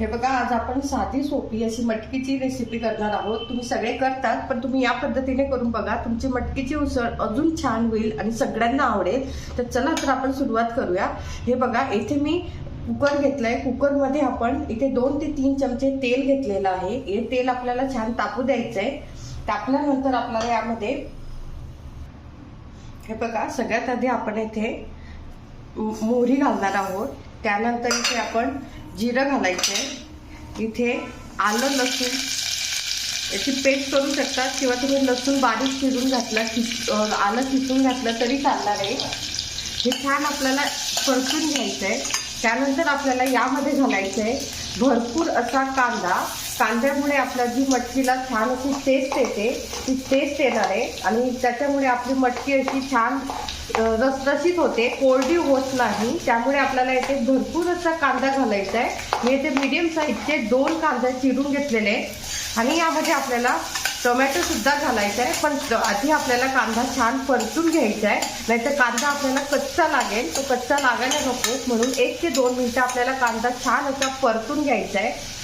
हे बघा आज आपण साधी सोपी अशी मटकीची रेसिपी करणार आहोत. तुम्ही सगळे करतात पण तुम्ही या पद्धतीने करून बघा. तुमची मटकीची उसळ अजून छान होईल आणि सगळ्यांना आवडेल. तर चला तर आपण सुरुवात करूया. हे बघा इथे मी कुकर घेतलाय. कुकरमध्ये आपण इथे दोन ते तीन चमचे तेल घेतलेलं आहे. हे तेल आपल्याला छान तापू द्यायचंय. तापल्यानंतर आपल्याला यामध्ये हे बघा सगळ्यात आधी आपण इथे मोहरी घालणार आहोत. त्यानंतर इथे आपण जिरं घालायचे इथे आलं लसूण. याची पेस्ट करू शकता किंवा तुम्ही लसूण बारीक शिजून घातला आलं खिचून घातलं तरी चालणार आहे. हे छान आपल्याला परतून घ्यायचं आहे त्यानंतर आपल्याला यामध्ये घालायचं आहे भरपूर असा कांदा. कांद्यामुळे आपल्या जी मटकीला छान अशी टेस्ट येते ती टेस्ट येणार आहे. आणि त्याच्यामुळे आपली मटकी अशी छान रसरशीत होते. कोरडी होत नाही. त्यामुळे आपल्याला इथे भरपूर असा कांदा घालायचा आहे. मी इथे मिडियम साईजचे दोन कांदा चिरून घेतलेले आहेत. आणि यामध्ये आपल्याला टोमॅटो सुद्धा घालायचा आहे. पण आधी आपल्याला कांदा छान परतून घ्यायचा आहे. नाहीतर कांदा आपल्याला कच्चा लागेल. तो कच्चा लागायला नको. म्हणून एक ते दोन मिनटं आपल्याला कांदा छान असा परतून घ्यायचा आहे.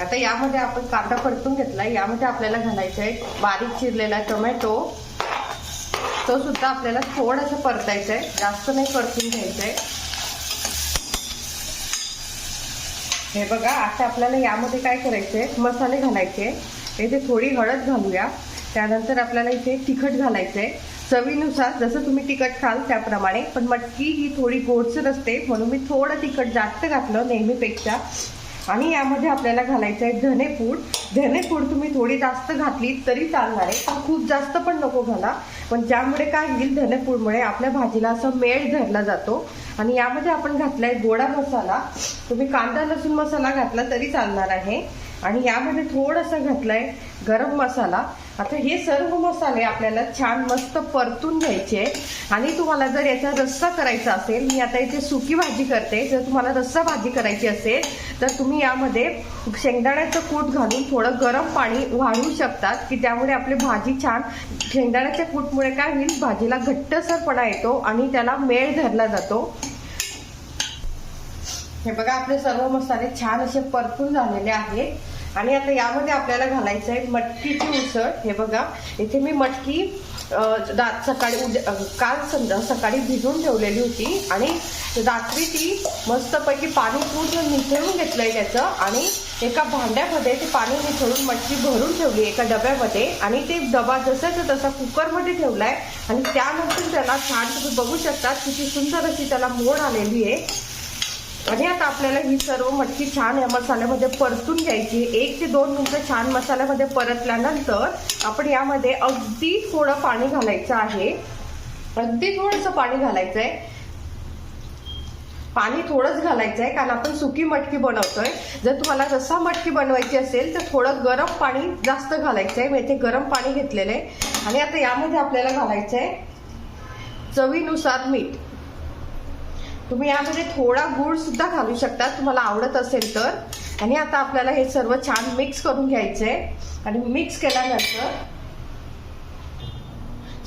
आता यामध्ये आपण कांदा परतून घेतला यामध्ये आपल्याला घालायचा आहे. बारीक चिरलेला टोमॅटो तो सुद्धा आपल्याला थोडासा परतायचा आहे जास्त नाही परतून घ्यायचं आहे हे बघा आता आपल्याला यामध्ये काय करायचंय? मसाले घालायचे. इथे थोडी हळद घालूया. त्यानंतर आपल्याला इथे तिखट घालायचंय. चवीनुसार जसं तुम्ही तिखट खाल त्याप्रमाणे पण मटकी ही थोडी गोडसर असते म्हणून मी थोडं तिखट जास्त घातलं नेहमीपेक्षा. आणि यामध्ये आपल्याला घालायचं आहे धनेपूड. धनेपूड तुम्ही थोडी जास्त घातली तरी चालणार आहे पण खूप जास्त पण नको घाला. पण ज्यामुळे काय होईल धनेपूडमुळे आपल्या भाजीला असं मेळ धरला जातो. आणि यामध्ये आपण घातलाय गोडा मसाला. तुम्ही कांदा लसूण मसाला घातला तरी चालणार आहे. आणि यामध्ये थोडासा घातलाय गरम मसाला. आता हे सर्व मसाले आपल्याला छान मस्त परतून घ्यायचे आणि तुम्हाला जर याचा रस्सा करायचा असेल मी आता इथे सुकी भाजी करते. जर तुम्हाला रस्सा भाजी करायची असेल तर तुम्ही यामध्ये शेंगदाण्याचं कूट घालून थोडं गरम पाणी वाढवू शकतात की त्यामुळे आपली भाजी छान शेंगदाण्याच्या कूटमुळे काय होईल भाजीला घट्टसरपणा येतो आणि त्याला मेळ धरला जातो. हे बघा आपले सर्व मसाले छान असे परतून झालेले आहेत. आणि आता यामध्ये आपल्याला घालायचं आहे मटकीची उसळ. हे बघा इथे मी मटकी दात सकाळी उद्या काल संध्या सकाळी भिजून ठेवलेली होती आणि रात्री ती मस्तपैकी पाणी पूर्ण निथळून घेतलंय त्याचं आणि एका भांड्यामध्ये ते पाणी निथळून मटकी भरून ठेवली एका डब्यामध्ये आणि ते डबा जसाच तसा कुकरमध्ये ठेवलाय आणि त्यानंतर त्याला छान तुम्ही बघू शकता किती सुंदर अशी त्याला मोड आलेली आहे. आणि आता आपल्याला ही सर्व मटकी छान या मसाल्यामध्ये परतून घ्यायची एक ते दोन मिनिटं छान मसाल्यामध्ये परतल्यानंतर आपण यामध्ये अगदी थोडं पाणी घालायचं आहे. अगदी थोडंसं पाणी घालायचं आहे पाणी थोडंच घालायचं आहे कारण आपण सुकी मटकी बनवतोय. जर तुम्हाला जसा मटकी बनवायची असेल तर थोडं गरम पाणी जास्त घालायचं आहे मी इथे गरम पाणी घेतलेलं आहे. आणि आता यामध्ये आपल्याला घालायचं आहे चवीनुसार मीठ. तुम्ही यामध्ये थोडा गुळ सुद्धा घालू शकता. तुम्हाला आवडत असेल तर. आणि आता आपल्याला हे सर्व छान मिक्स करून घ्यायचंय. आणि मिक्स केल्यानंतर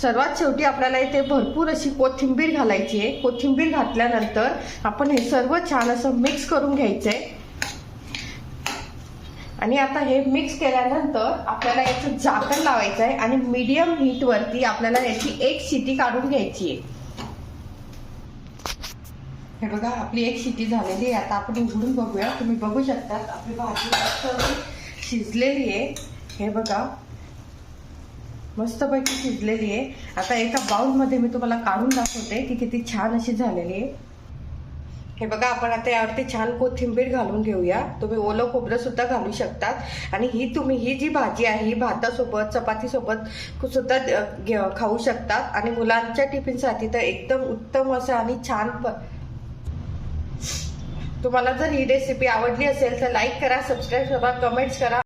सर्वात शेवटी आपल्याला इथे भरपूर अशी कोथिंबीर घालायची आहे. कोथिंबीर घातल्यानंतर आपण हे सर्व छान असं मिक्स करून घ्यायचंय. आणि आता हे मिक्स केल्यानंतर आपल्याला याचं झाकण लावायचं आहे आणि मीडियम हीटवरती आपल्याला याची एक शिटी काढून घ्यायची आहे. हे बघा आपली एक शिटी झालेली आहे. आता आपण उघडून बघूया. तुम्ही बघू शकता आपली भाजी मस्त शिजलेली आहे. हे बघा मस्तपैकी शिजलेली आहे. आता एका बाउलमध्ये मी तुम्हाला काढून दाखवते की किती छान अशी झालेली आहे. हे बघा आपण आता यावरती छान कोथिंबीर घालून घेऊया. तुम्ही ओलं खोबरं सुद्धा घालू शकतात. आणि ही तुम्ही ही जी भाजी आहे ही भातासोबत चपातीसोबत सुद्धा घे- खाऊ शकतात. आणि मुलांच्या टिफिनसाठी तर एकदम उत्तम असं आणि छान प- तुम्हाला जर ही रेसिपी आवडली असेल तर लाईक करा सबस्क्राईब करा कमेंट्स करा.